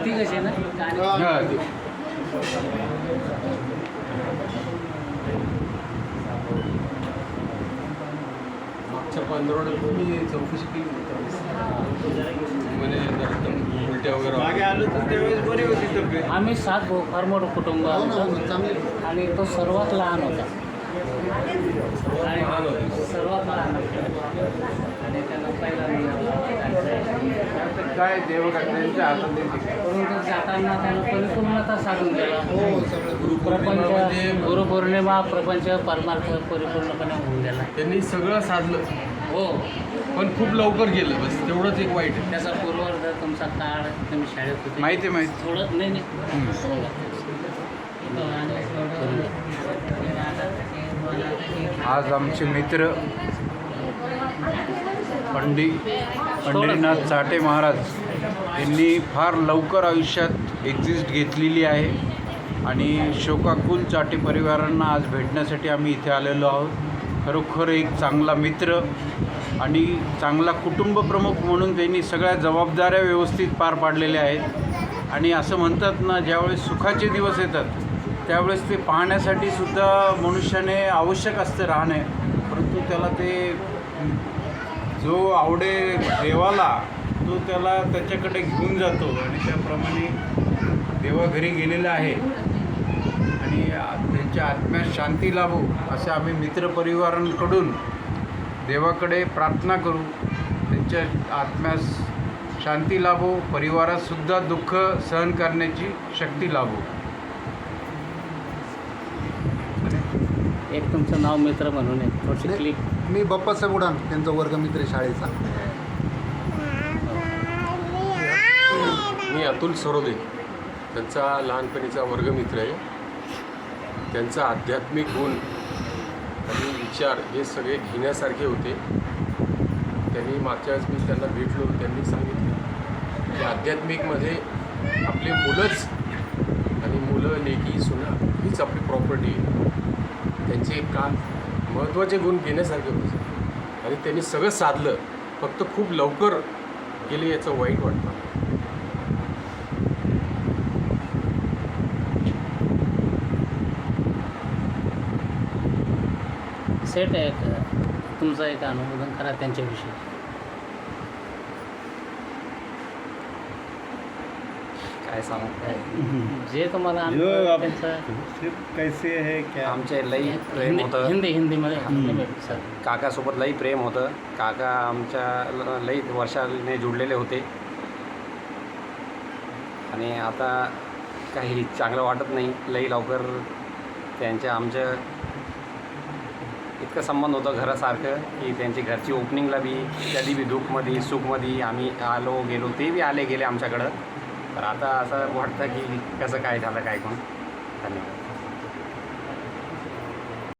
ती कशी आहे ना आणि- मागच्या पंधरवड्यात मी चौकशी केली होती म्हणे जरा एकदम उलट्या वगैरे आलो तर त्यावेळेस बरी होती तब्येत आम्ही सात भाऊ फार मोठं कुटुंब आमचं. आणि तो सर्वात लहान होता आणि लहान होते. सर्वात आणि पहिला काय हातात परंतु जाताना त्यानं परिपूर्णता साधून गेला गुरुपौर्णिमा प्रपंच गुरुपौर्णिमा प्रपंच परमार्थ परिपूर्णपणे होऊन गेला. त्यांनी सगळं साधलं. हो. पण खूप लवकर गेलं बस. तेवढंच एक वाईट आहे. त्याचा पूर्वार्ध तुमचा काळ तुम्ही शाळेत होते. माहिती माहिती. थोडं नाही नाही. आज आमचे मित्र पंडित पंढरीनाथ चाटे महाराज यांनी फार लवकर आयुष्यात एक्झिस्ट घेतलेली आहे आणि शोकाकुल चाटे परिवारांना आज भेटण्यासाठी आम्ही इथे आलेलो आहोत. खरोखर एक चांगला मित्र आणि चांगला कुटुंब प्रमुख म्हणून त्यांनी सगळ्या जबाबदाऱ्या व्यवस्थित पार पाडलेल्या आहेत. आणि असं म्हणतात ना ज्यावेळेस सुखाचे दिवस येतात त्यावेळेस ते पाहण्यासाठी सुद्धा मनुष्याने आवश्यक असते राहणे. परंतु त्याला ते जो आवडे देवाला तो त्याला त्याच्याकडे घेऊन जातो आणि त्याप्रमाणे देवा घरी गेलेला आहे. आणि त्यांच्या आत्म्यास शांती लाभो असे आम्ही मित्रपरिवारांकडून देवाकडे प्रार्थना करू. त्यांच्या आत्म्यास शांती लाभो परिवारातसुद्धा दुःख सहन करण्याची शक्ती लाभो. एक तुमचं नाव मित्र म्हणून आहे थोडीशी क्लिप मी बाप्पासाहेब उडान त्यांचा वर्गमित्र आहे शाळेचा. मी अतुल सरोदे त्यांचा लहानपणीचा वर्गमित्र आहे. त्यांचा आध्यात्मिक गुण आणि विचार हे सगळे घेण्यासारखे होते. त्यांनी मागच्या वेळेस मी त्यांना भेटलो त्यांनी सांगितलं की आध्यात्मिकमध्ये आपले मुलंच आणि मुलं लेकी सुना हीच आपली प्रॉपर्टी आहे. त्यांचे का महत्त्वाचे गुण घेण्यासारखे होते. आणि त्यांनी सगळं साधलं फक्त खूप लवकर गेले याचं वाईट वाटतं. सेट आहे एक तुमचा एक अनुमोदन करा त्यांच्याविषयी. काय सांगू जे तुम्हाला अनुभव त्यांचा कैसे है क्या? आमचे लई प्रेम हिंदी होतं. हिंदी हिंदीमध्ये सर. काकासोबत लई प्रेम होतं. काका आमच्या ल- लई वर्षाने जुडलेले होते. आणि आता काही चांगलं वाटत नाही. लई लवकर त्यांच्या आमचं इतकं संबंध होतं घरासारखं की त्यांची घरची ओपनिंगला बी कधी बी दुःखमध्ये सुखमध्ये आम्ही आलो गेलो ते बी आले गेले आमच्याकडं. तर आता असं वाटतं की कसं काय झालं काय कोण? धन्यवाद.